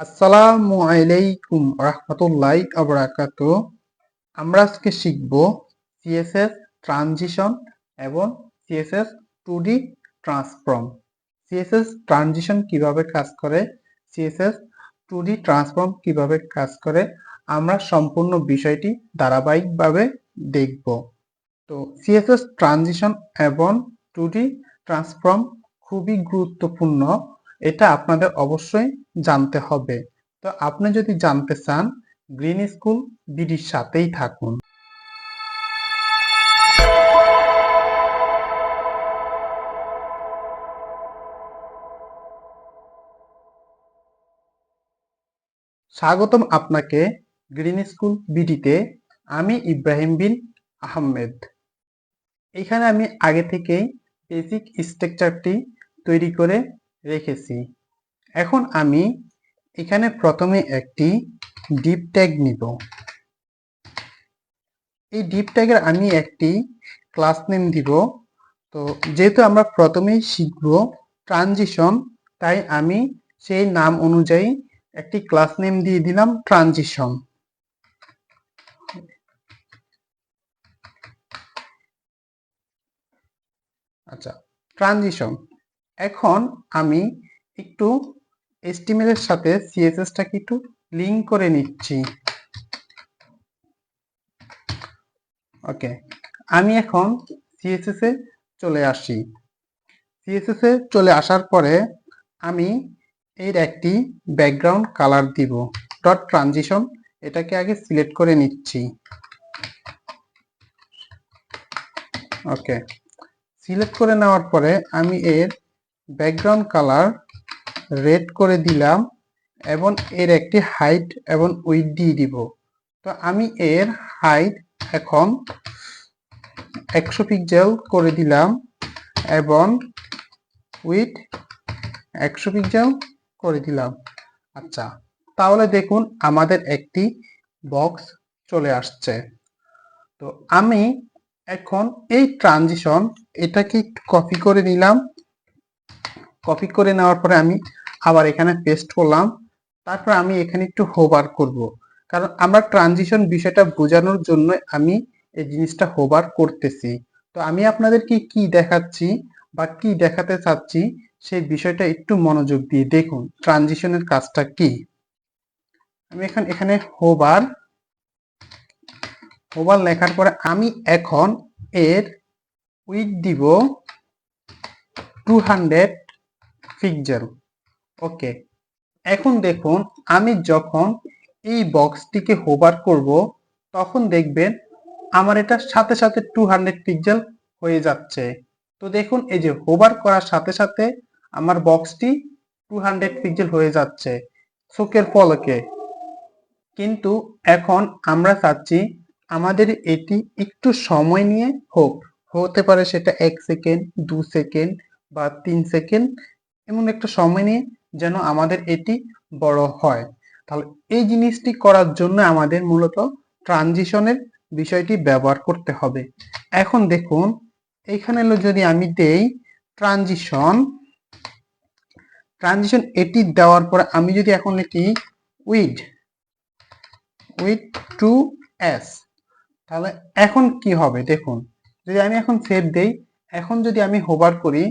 আসসালামু আলাইকুম রহমতুল্লাহ আবরাকাত আমরা আজকে শিখব সিএসএস ট্রানজিশন এবং CSS two D transform CSS transition কীভাবে কাজ করে সিএসএস টু ডি ট্রান্সফর্ম কীভাবে কাজ করে, আমরা সম্পূর্ণ বিষয়টি ধারাবাহিকভাবে দেখব। তো সিএসএস ট্রানজিশন এবং টু ডি ট্রান্সফর্ম খুবই গুরুত্বপূর্ণ। এটা আপনাদের অবশ্যই জানতে হবে। তো আপনি যদি জানতে চান, গ্রিন স্কুল বিডির সাথেই থাকুন। স্বাগতম আপনাকে গ্রিন স্কুল বিডিতে। আমি ইব্রাহিম বিন আহমেদ। এখানে আমি আগে থেকেই বেসিক স্ট্রাকচারটি তৈরি করে রেখেছি। এখন আমি এখানে প্রথমে একটি ডিপ ট্যাগ নিব। এই ডিপ ট্যাগের আমি একটি ক্লাস নেম দিব। তো যেহেতু আমরা প্রথমেই শিখব ট্রানজিশন তাই আমি সেই নাম অনুযায়ী একটি ক্লাস নেম দিয়ে দিলাম ট্রানজিশন আচ্ছা ট্রানজিশন এখন আমি একটু এর সাথে CSS টাকে একটু লিংক করে নিচ্ছি। ওকে আমি এখন CSS এ চলে আসি। CSS এ চলে আসার পরে আমি এর একটি ব্যাকগ্রাউন্ড কালার দিব। ডট ট্রানজিশন এটাকে আগে সিলেক্ট করে নিচ্ছি। ওকে সিলেক্ট করে নেওয়ার পরে আমি এর ব্যাকগ্রাউন্ড কালার রেড করে দিলাম এবং এর একটি হাইট এবং উইথ দিয়ে দিব। তো আমি এর হাইট এখন একশো পিক্সেল করে দিলাম এবং উইথ একশো পিক্সেল করে দিলাম। আচ্ছা তাহলে দেখুন আমাদের একটি বক্স চলে আসছে। তো আমি এখন এই ট্রানজিশন এটাকে একটু কপি করে নিলাম। কপি করে নেওয়ার পরে আমি আবার এখানে পেস্ট করলাম। তারপর আমি এখানে একটু হোবার করব। কারণ আমরা ট্রানজিশন বিষয়টা বোঝানোর জন্য আমি এই জিনিসটা হোবার করতেছি। তো আমি আপনাদেরকে কি দেখাচ্ছি বা কি দেখাতে চাচ্ছি, সেই বিষয়টা একটু মনোযোগ দিয়ে দেখুন ট্রানজিশনের কাজটা কি। আমি এখন এখানে হোবার হোবার লেখার পরে আমি এখন এর উইথ দিব টু হান্ড্রেড পিক্সেল ওকে এখন দেখুন, আমি যখন এই বক্সটিকে হোবার করব, তখন দেখবেন আমার এটা সাথে সাথে টু হান্ড্রেড পিক্সেল হয়ে যাচ্ছে। তো দেখুন, এই যে হোবার করার সাথে সাথে আমার বক্সটি টু হান্ড্রেড পিক্সেল হয়ে যাচ্ছে। চোখের পলকে। কিন্তু এখন আমরা চাচ্ছি আমাদের এটি একটু সময় নিয়ে হোক। হতে পারে সেটা এক সেকেন্ড দু সেকেন্ড বা তিন সেকেন্ড এমন একটা সময় নিয়ে যেন আমাদের এটি বড় হয়। তাহলে এই জিনিসটি করার জন্য আমাদের মূলত ট্রানজিশনের বিষয়টি ব্যবহার করতে হবে। এখন দেখুন, এখানে যদি আমি দেই ট্রানজিশন ট্রানজিশন এটি দেওয়ার পরে আমি যদি এখন লিখি উইড উইথ টু এস তাহলে এখন কি হবে? দেখুন, যদি আমি এখন সেভ দেই, এখন যদি আমি হোবার করি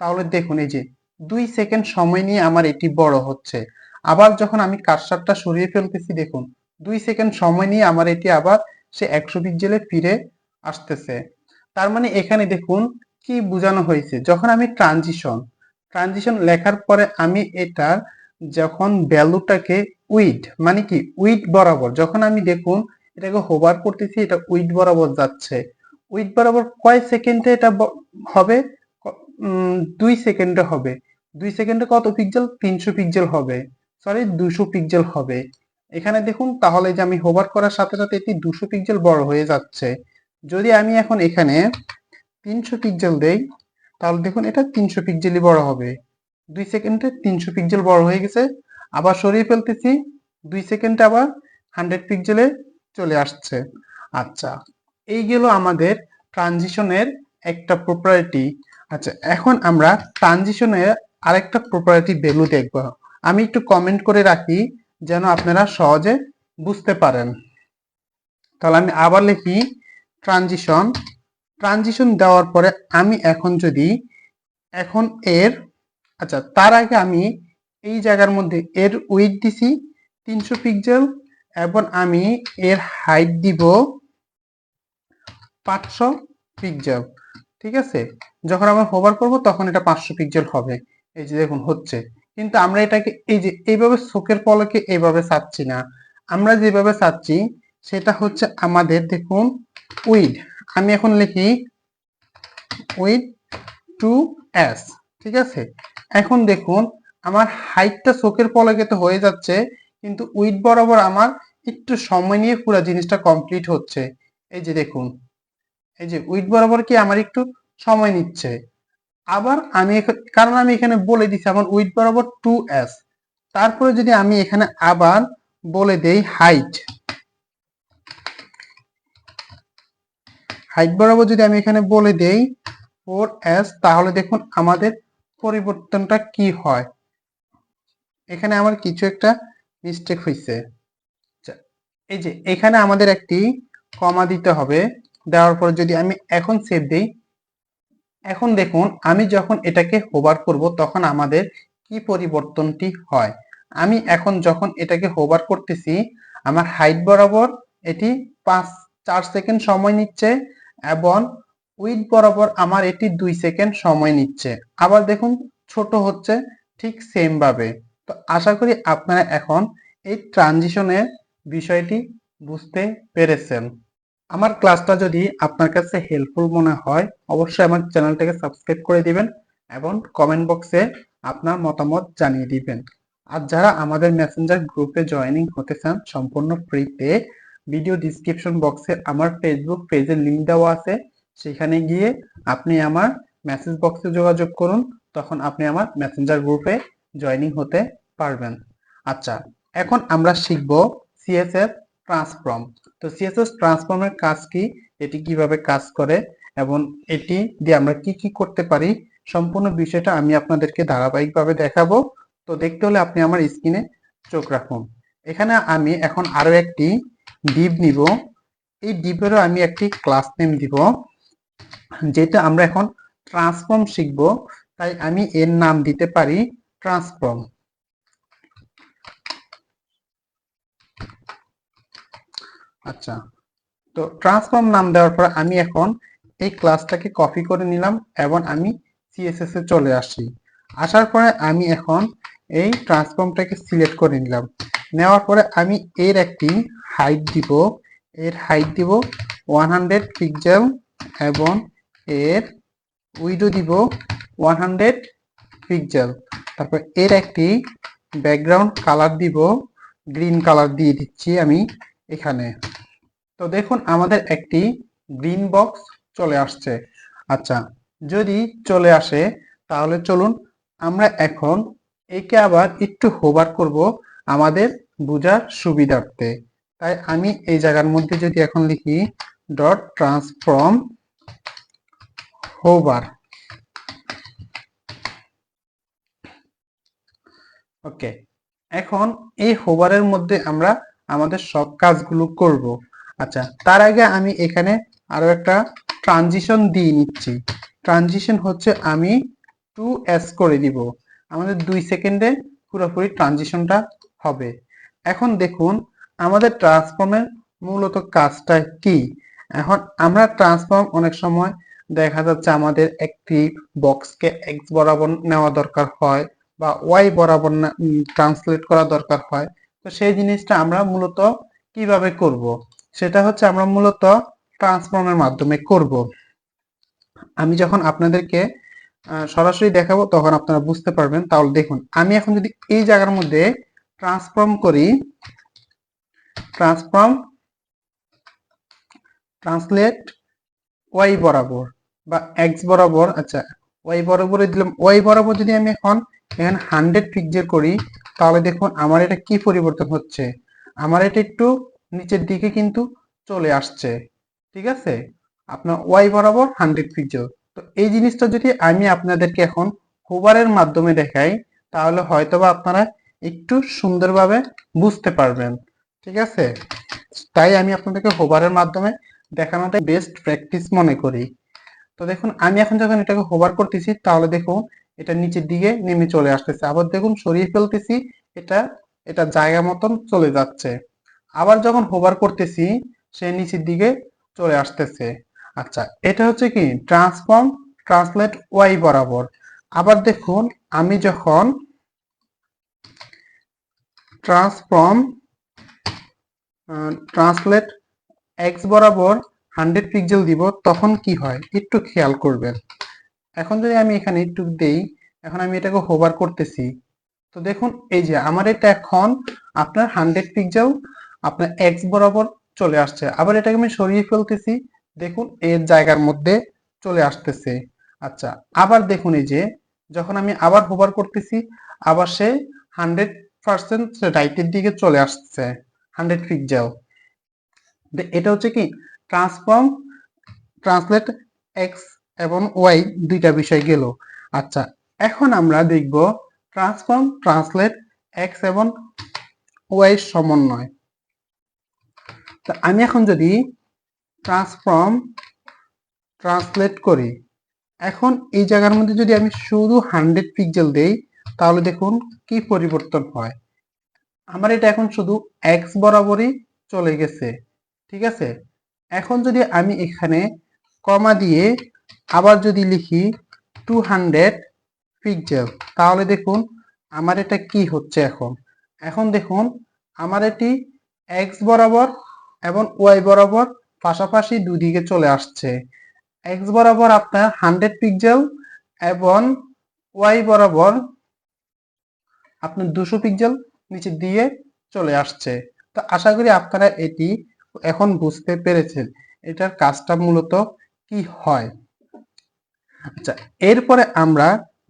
তাহলে দেখুন এই যে দুই সেকেন্ড সময় নিয়ে আমার এটি বড় হচ্ছে। আবার যখন আমি কারসারটা সরিয়ে ফেলতেছি, দেখুন, দুই সেকেন্ড সময় নিয়ে আমার এটি আবার সে একশো পিক্সেলে ফিরে আসতেছে। তার মানে এখানে দেখুন কি বোঝানো হয়েছে। যখন আমি ট্রানজিশন ট্রানজিশন লেখার পরে আমি এটার যখন ভ্যালুটাকে উইড মানে কি উইড বরাবর, যখন আমি দেখুন এটাকে হোবার করতেছি, এটা উইড বরাবর যাচ্ছে। উইড বরাবর কয় সেকেন্ডে এটা হবে? দুই সেকেন্ডে হবে। দুই সেকেন্ডে কত পিক্সেল তিনশো পিক্সেল হবে। সরি দুশো পিক্সেল হবে। এখানে দেখুন, তাহলে যে আমি হোভার করার সাথে সাথে এটি দুশো পিক্সেল বড় হয়ে যাচ্ছে। যদি আমি এখন এখানে তিনশো পিক্সেল দেই, তাহলে দেখুন, এটা তিনশো পিক্সেলই বড় হবে। দুই সেকেন্ডে তিনশো পিক্সেল বড় হয়ে গেছে। আবার সরিয়ে ফেলতেছি, দুই সেকেন্ডে আবার হান্ড্রেড পিক্সেলে চলে আসছে। আচ্ছা এই গেল আমাদের ট্রানজিশনের একটা প্রপার্টি আচ্ছা এখন আমরা ট্রানজিশনের আরেকটা প্রপার্টি ভ্যালু দেখব। আমি একটু কমেন্ট করে রাখি যেন আপনারা সহজে বুঝতে পারেন। তাহলে আমি আবার লিখি ট্রানজিশন ট্রানজিশন দেওয়ার পরে আমি এখন যদি, এখন এর আচ্ছা তার আগে আমি এই জায়গার মধ্যে এর উইথ দিছি তিনশো পিক্সেল এবং আমি এর হাইট দিব পাঁচশো পিক্সেল ঠিক আছে? যখন আমরা হোভার করব তখন এটা পাঁচশো পিক্সেল হবে। এই যে দেখুন, হচ্ছে। কিন্তু আমরা এটাকে, এই যে এইভাবে চোখের পলকে এইভাবে চাচ্ছি না। আমরা যেভাবে চাচ্ছি সেটা হচ্ছে আমাদের দেখুন উইড আমি এখন লিখি উইড টু এস ঠিক আছে? এখন দেখুন, আমার হাইটটা চোখের পলকে তো হয়ে যাচ্ছে, কিন্তু উইড বরাবর আমার একটু সময় নিয়ে পুরো জিনিসটা কমপ্লিট হচ্ছে। এই যে দেখুন। এই যে উইথ বরাবর কি আমার একটু সময় নিচ্ছে? আবার আমি কারণ আমি এখানে বলে দিচ্ছি আমার উইথ বরাবর টু এস। তারপরে যদি আমি এখানে আবার বলে দেই হাইট। হাইট বরাবর যদি আমি এখানে বলে দেই ফোর এস তাহলে দেখুন আমাদের পরিবর্তনটা কি হয়? এখানে আমার কিছু একটা মিস্টেক হয়েছে আচ্ছা, এই যে এখানে আমাদের একটি কমা দিতে হবে। দেওয়ার পর যদি আমি এখন সেভ দেই, এখন দেখুন আমি যখন এটাকে হোভার করব তখন আমাদের কি পরিবর্তনটি হয়? আমি এখন যখন এটাকে হোভার করতেছি, আমার হাইট বরাবর এটি পাঁচ, চার সেকেন্ড সময় নিচ্ছে এবং উইথ বরাবর আমার এটি দুই সেকেন্ড সময় নিচ্ছে। আবার দেখুন ছোট হচ্ছে ঠিক সেম ভাবে। তো আশা করি আপনারা এখন এই ট্রানজিশনের বিষয়টি বুঝতে পেরেছেন। আমার ক্লাসটা যদি আপনার কাছে হেল্পফুল মনে হয়, অবশ্যই আমার চ্যানেলটাকে সাবস্ক্রাইব করে দিবেন এবং কমেন্ট বক্সে আপনার মতামত জানিয়ে দিবেন। আর যারা আমাদের মেসেঞ্জার গ্রুপে জয়েনিং হতে চান সম্পূর্ণ ফ্রিতে ভিডিও ডিসক্রিপশন বক্সে আমার ফেসবুক পেজের লিংক দেওয়া আছে। সেখানে গিয়ে আপনি আমার মেসেজ বক্সে যোগাযোগ করুন, তখন আপনি আমার মেসেঞ্জার গ্রুপে জয়েনিং হতে পারবেন। আচ্ছা এখন আমরা শিখব সিএসএস ট্রান্সফর্ম তো সিএসএস ট্রান্সফর্মের কাজ কি? এটি কীভাবে কাজ করে? এবং এটি দিয়ে আমরা কি কি করতে পারি? সম্পূর্ণ বিষয়টা আমি আপনাদেরকে ধারাবাহিকভাবে দেখাবো। তো দেখতে হলে আপনি আমার স্ক্রিনে চোখ রাখুন। এখানে আমি এখন আরও একটি ডিপ নিব। এই ডিপেরও আমি একটি ক্লাস নেম দিব, যেটা আমরা এখন ট্রান্সফর্ম শিখব। তাই আমি এর নাম দিতে পারি ট্রান্সফর্ম আচ্ছা। তো ট্রান্সফর্ম নাম দেওয়ার পর আমি এখন এই ক্লাসটাকে কপি করে নিলাম এবং আমি সিএসএস এ চলে আসি আসার পরে আমি এখন এই ট্রান্সফর্মটাকে সিলেক্ট করে নিলাম। নেওয়ার পরে আমি এর একটি হাইট দিব। এর হাইট দিব ওয়ান হান্ড্রেড পিক্সেল এবং এর উইডো দিব ওয়ান হান্ড্রেড পিক্সেল তারপর এর একটি ব্যাকগ্রাউন্ড কালার দিব। গ্রিন কালার দিয়ে দিচ্ছি আমি এখানে। তো দেখুন, আমাদের একটি গ্রিন বক্স চলে আসছে। আচ্ছা যদি চলে আসে, তাহলে চলুন আমরা এখন একে আবার একটু হোভার করব আমাদের বোঝার সুবিধার্থে। তাই আমি এই জায়গার মধ্যে যদি এখন লিখি ডট ট্রান্সফর্ম হোভার ওকে এখন এই হোভারের মধ্যে আমরা আমাদের সব কাজগুলো করব। আচ্ছা তার আগে আমি এখানে আরও একটা ট্রানজিশন দিয়ে নিচ্ছি। ট্রানজিশন হচ্ছে আমি টু এস করে দিব। আমাদের দুই সেকেন্ডে পুরোপুরি ট্রানজিশনটা হবে। এখন দেখুন, আমাদের ট্রান্সফর্মের মূলত কাজটা কি? এখন আমরা ট্রান্সফর্ম অনেক সময় দেখা যাচ্ছে আমাদের একটি বক্সকে এক্স বরাবর নেওয়া দরকার হয় বা ওয়াই বরাবর ট্রান্সলেট করা দরকার হয়। তো সেই জিনিসটা আমরা মূলত কীভাবে করব? সেটা হচ্ছে আমরা মূলত ট্রান্সফর্মের মাধ্যমে করব। আমি যখন আপনাদেরকে সরাসরি দেখাবো, তখন আপনারা বুঝতে পারবেন। তাহলে দেখুন, আমি এখন যদি এই জায়গার মধ্যে ট্রান্সফর্ম করি ট্রান্সফর্ম ট্রান্সলেট ওয়াই বরাবর বা এক্স বরাবর আচ্ছা ওয়াই বরাবরে দিলাম। ওয়াই বরাবর যদি আমি এখন, এখানে হান্ড্রেড পিকচার করি, তাহলে দেখুন, আমার এটা কি পরিবর্তন হচ্ছে? আমার এটা একটু নিচের দিকে কিন্তু চলে আসছে, ঠিক আছে? আপনার ওয়াই বরাবর হান্ড্রেড পিকচার তো এই জিনিসটা যদি আমি আপনাদেরকে এখন হোভারের মাধ্যমে দেখাই, তাহলে হয়তোবা আপনারা একটু সুন্দরভাবে বুঝতে পারবেন, ঠিক আছে? তাই আমি আপনাদেরকে হোভারের মাধ্যমে দেখানোটা বেস্ট প্র্যাকটিস মনে করি। তো দেখুন, আমি এখন যখন এটাকে হোভার করতেছি, তাহলে দেখুন, এটা নিচের দিকে নেমে চলে আসতেছে। আবার দেখুন, সরিয়ে ফেলতেছি, এটা এটা জায়গা মতন চলে যাচ্ছে। আবার যখন হোভার করতেছি, সে নিচের দিকে চলে আসতেছে। আচ্ছা এটা হচ্ছে কি? ট্রান্সফর্ম ট্রান্সলেট ওয়াই বরাবর। আবার দেখুন, আমি যখন ট্রান্সফর্ম ট্রান্সলেট এক্স বরাবর হান্ড্রেড পিক্সেল দিব, তখন কি হয়? একটু খেয়াল করবেন। এখন যদি আমি এখানে একটু দেই, এখন আমি এটাকে হোভার করতেছি। তো দেখুন, এই যে, আমার এটা এখন আপনার হান্ড্রেড পিক্সেল আপনার এক্স বরাবর চলে আসছে। আবার এটাকে আমি সরিয়ে ফেলতেছি। দেখুন, এর জায়গার মধ্যে চলে আসতেছে। আচ্ছা আবার দেখুন এই যে, যখন আমি আবার হোভার করতেছি, আবার সে হান্ড্রেড পার্সেন্ট রাইটের দিকে চলে আসছে হান্ড্রেড পিক্সেল এটা হচ্ছে কি? ট্রান্সফর্ম ট্রান্সলেট এক্স এবং ওয়াই দুইটা বিষয় গেল। আচ্ছা এখন আমরা দেখব ট্রান্সফর্ম ট্রান্সলেট এক্স এবং ওয়াই সমন্বয়। তো আমি এখন যদি ট্রান্সফর্ম ট্রান্সলেট করি, এখন এই জায়গার মধ্যে যদি আমি শুধু হান্ড্রেড পিক্সেল দেই, তাহলে দেখুন কি পরিবর্তন হয়। আমার এটা এখন শুধু এক্স বরাবরই চলে গেছে, ঠিক আছে? এখন যদি আমি এখানে কমা দিয়ে আবার যদি লিখি টু হান্ড্রেড পিক্সেল তাহলে দেখুন আমার এটা কি হচ্ছে এখন? এখন দেখুন আমার এটি এক্স বরাবর এবং ওয়াই বরাবর পাশাপাশি দুদিকে চলে আসছে। এক্স বরাবর আপনার হান্ড্রেড পিক্সেল এবং ওয়াই বরাবর আপনার দুশো পিক্সেল নিচে দিয়ে চলে আসছে। তো আশা করি আপনারা এটি এখন বুঝতে পেরেছেন, এটার কাজটা মূলত কি হয়। আচ্ছা এরপরে আমরা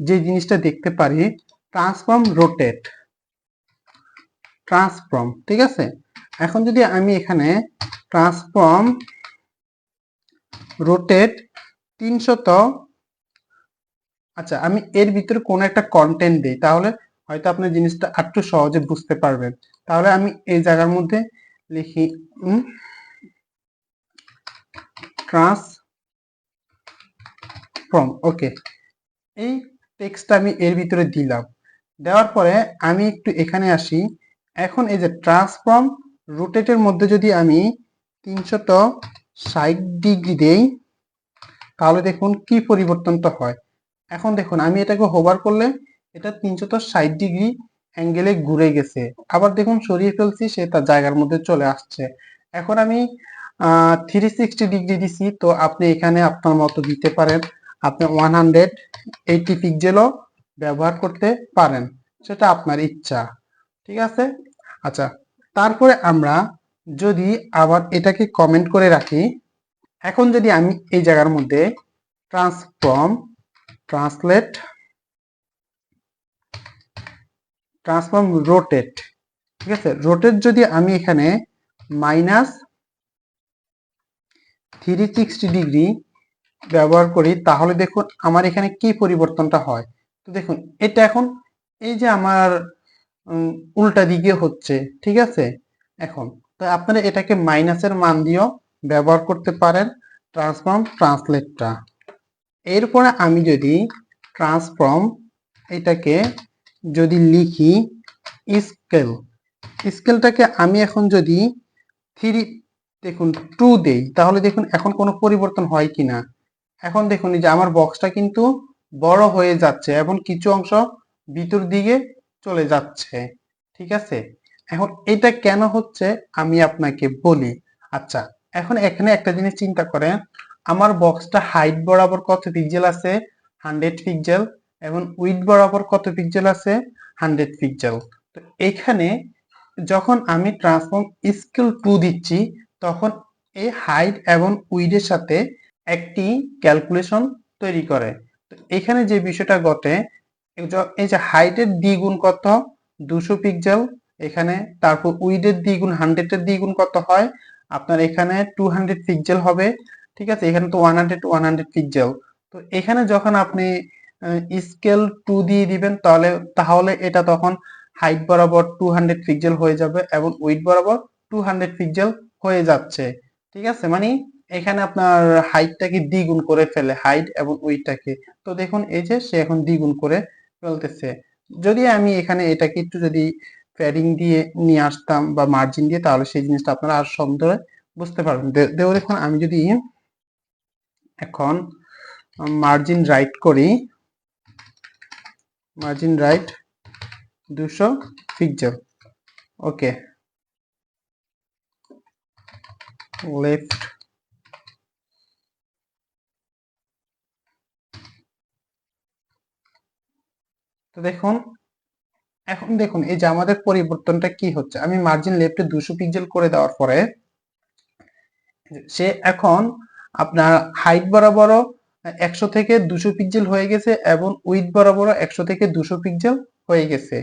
যে জিনিসটা দেখতে পারি, ট্রান্সফর্ম রোটেট। ট্রান্সফর্ম, ঠিক আছে? এখন যদি আমি এখানে ট্রান্সফর্ম রোটেট তিনশত আচ্ছা আমি এর ভিতরে কোনো একটা কন্টেন্ট দিই, তাহলে হয়তো আপনি জিনিসটা একটু সহজে বুঝতে পারবেন। তাহলে আমি এই জায়গার মধ্যে লিখি ট্রান্স ফ্রম ওকে এই টেক্সটটা আমি এর ভিতরে দিলাম। দেওয়ার পরে আমি একটু এখানে আসি। এখন এই যে ট্রান্সফর্ম রোটেটের মধ্যে যদি আমি তিনশত ষাট ডিগ্রি দেই, তাহলে দেখুন কি পরিবর্তনটা হয়। এখন দেখুন, আমি এটাকে হোভার করলে এটা তিনশত ষাট ডিগ্রি অ্যাঙ্গেলে ঘুরে গেছে। আবার দেখুন, সরিয়ে ফেলছি, সে তার জায়গার মধ্যে চলে আসছে। এখন আমি থ্রি সিক্সটি ডিগ্রি দিছি, তো আপনি এখানে আপনার মতো দিতে পারেন। আপনি ওয়ান হান্ড্রেড এইটি পিক্সেলও ব্যবহার করতে পারেন। সেটা আপনার ইচ্ছা। ঠিক আছে? আচ্ছা তারপরে আমরা যদি আবার এটাকে কমেন্ট করে রাখি, এখন যদি আমি এই জায়গার মধ্যে ট্রান্সফর্ম ট্রান্সলেট ট্রান্সফর্ম রোটেট ঠিক আছে? রোটেট যদি আমি এখানে মাইনাস থ্রি সিক্সটি ডিগ্রি ব্যবহার করি, তাহলে দেখুন আমার এখানে কি পরিবর্তনটা হয়? তো দেখুন, এটা এখন এই যে আমার উল্টা দিকে হচ্ছে, ঠিক আছে? এখন, তো আপনারা এটাকে মাইনাসের মান দিয়েও ব্যবহার করতে পারেন ট্রান্সফর্ম ট্রান্সলেটটা এরপরে আমি যদি ট্রান্সফর্ম এটাকে যদি লিখি স্কেল স্কেলটাকে আমি এখন যদি থ্রি দেখুন টু দেই, তাহলে দেখুন এখন কোনো পরিবর্তন হয় কি না? এখন দেখুন যে আমার বক্সটা কিন্তু বড় হয়ে যাচ্ছে, এবং কিছু অংশ ভিতর দিকে চলে যাচ্ছে, ঠিক আছে? এখন এটা কেন হচ্ছে আমি আপনাকে বলি। আচ্ছা এখন এখানে একটা জিনিস চিন্তা করেন, আমার বক্সটা হাইট বরাবর কত পিক্সেল আছে? হান্ড্রেড পিক্সেল এবং উইথ বরাবর কত পিক্সেল আছে? হান্ড্রেড পিক্সেল তো এখানে যখন আমি ট্রান্সফর্ম স্কেল টু দিচ্ছি, তখন এই হাইট এবং উইডের সাথে একটি ক্যালকুলেশন তৈরি করে। তো এখানে যে বিষয়টা ঘটে এই যে হাইটের দ্বিগুণ কত? দুশো পিক্সেল এখানে তারপর উইডের দ্বিগুণ হান্ড্রেডের দ্বিগুণ কত হয়? আপনার এখানে টু হান্ড্রেড পিক্সেল হবে। ঠিক আছে? এখানে তো one hundred one hundred pixel তো এখানে যখন আপনি স্কেল টু দিয়ে দিবেন, তাহলে তাহলে এটা তখন হাইট বরাবর টু হান্ড্রেড পিক্সেল হয়ে যাবে এবং উইড বরাবর টু হান্ড্রেড পিক্সেল হয়ে যাচ্ছে। ঠিক আছে? মানে এখানে আপনার হাইটটাকে দ্বিগুণ করে ফেলে হাইট এবং উইডটাকে তো দেখুন, এই যে সে এখন দ্বিগুণ করে ফেলতেছে যদি আমি এখানে এটাকে একটু যদি প্যাডিং দিয়ে নিয়ে আসতাম বা মার্জিন দিয়ে, তাহলে সেই জিনিসটা আপনারা আর সুন্দর বুঝতে পারবেন। দে- দেও দেখুন, আমি যদি এখন মার্জিন রাইট করি মার্জিন রাইট দুশো পিক্সেল ওকে লেফট দেখুন, এখন দেখুন, এই যে আমাদের পরিবর্তনটা কি হচ্ছে? আমি মার্জিন লেফটে দুশো পিক্সেল করে দেওয়ার পরে, সে এখন আপনার হাইট বরাবরও একশো থেকে দুশো পিক্সেল হয়ে গেছে এবং উইথ বরাবরও একশো থেকে দুশো পিক্সেল হয়ে গেছে।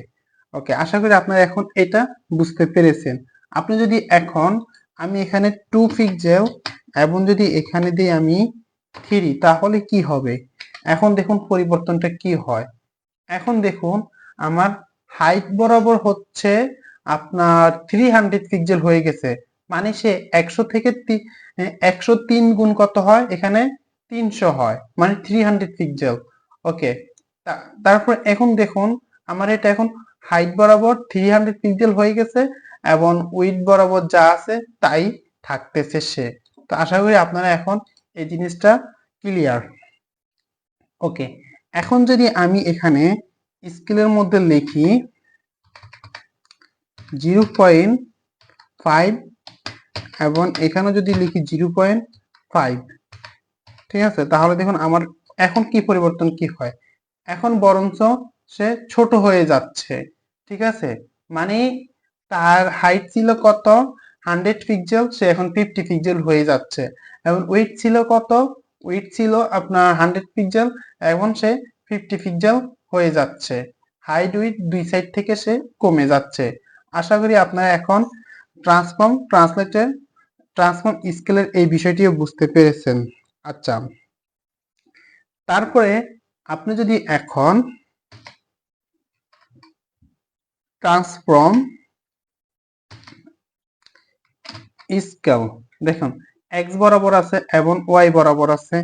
ওকে আশা করি আপনারা এখন এটা বুঝতে পেরেছেন। আপনি যদি এখন আমি এখানে টু পিক্সেল এবং যদি এখানে দিই আমি থ্রি তাহলে কি হবে? এখন দেখুন পরিবর্তনটা কি হয়? এখন দেখুন, আমার হাইট বরাবর হচ্ছে আপনার থ্রি হান্ড্রেড পিক্সেল হয়ে গেছে। মানে সে একশো থেকে একশো তিন গুণ কত হয়? এখানে তিনশো হয়। মানে থ্রি হান্ড্রেড পিক্সেল ওকে তারপর এখন দেখুন, আমার এটা এখন হাইট বরাবর থ্রি হান্ড্রেড পিক্সেল হয়ে গেছে এবং উইথ বরাবর যা আছে তাই থাকতেছে সে। তো আশা করি আপনারা এখন এই জিনিসটা ক্লিয়ার ওকে এখন যদি আমি এখানে স্কেলের মধ্যে লিখি, জিরো পয়েন্ট ফাইভ, এবং এখানে যদি লিখি জিরো পয়েন্ট ফাইভ, ঠিক আছে? তাহলে দেখুন আমার এখন কি পরিবর্তন কি হয়? এখন বরঞ্চ সে ছোট হয়ে যাচ্ছে, ঠিক আছে? মানে তার হাইট ছিল কত? হান্ড্রেড পিক্সেল সে এখন ফিফটি পিক্সেল হয়ে যাচ্ছে, এবং ওয়েট ছিল কত? ওয়েট ছিল আপনার হান্ড্রেড পিক্সেল এখন সে ফিফটি পিক্সেল হয়ে যাচ্ছে। হাইট উইথ দুই সাইড থেকে সে কমে যাচ্ছে। আশা করি আপনারা এখন ট্রান্সফর্ম ট্রান্সলেটের ট্রান্সফর্ম স্কেলের এই বিষয়টিও বুঝতে পেরেছেন। আচ্ছা তারপরে আপনি যদি এখন ট্রান্সফর্ম স্কেল দেখুন এক্স বরাবর আছে এবং ওয়াই বরাবর আছে।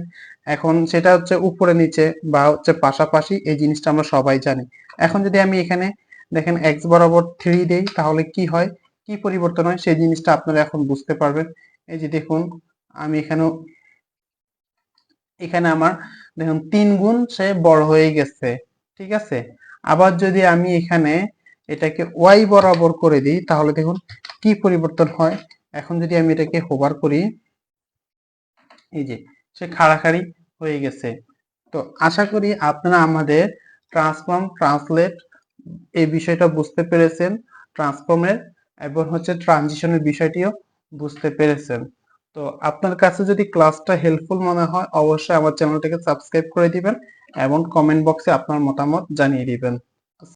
এখন সেটা হচ্ছে উপরে নিচে বা হচ্ছে পাশাপাশি এই জিনিসটা আমরা সবাই জানি। এখন যদি আমি এখানে দেখেন এক্স বরাবর থ্রি দেই, তাহলে কি হয়? কি পরিবর্তন হয়? সেই জিনিসটা আপনারা এখন বুঝতে পারবেন। এই যে দেখুন, আমি এখানে এখানে আমার দেখুন তিন গুণ সে বড় হয়ে গেছে, ঠিক আছে? আবার যদি আমি এখানে এটাকে ওয়াই বরাবর করে দিই, তাহলে দেখুন কি পরিবর্তন হয়? এখন যদি আমি এটাকে হোভার করি এই যে, সে খাড়াখাড়ি হয়ে গেছে। তো আশা করি আপনারা আমাদের ট্রান্সফর্ম ট্রান্সলেট এই বিষয়টা বুঝতে পেরেছেন। ট্রান্সফর্মের এবং হচ্ছে ট্রানজিশনের বিষয়টিও বুঝতে পেরেছেন। তো আপনার কাছে যদি ক্লাসটা হেল্পফুল মনে হয়, অবশ্যই আমার চ্যানেলটাকে সাবস্ক্রাইব করে দিবেন এবং কমেন্ট বক্সে আপনার মতামত জানিয়ে দিবেন।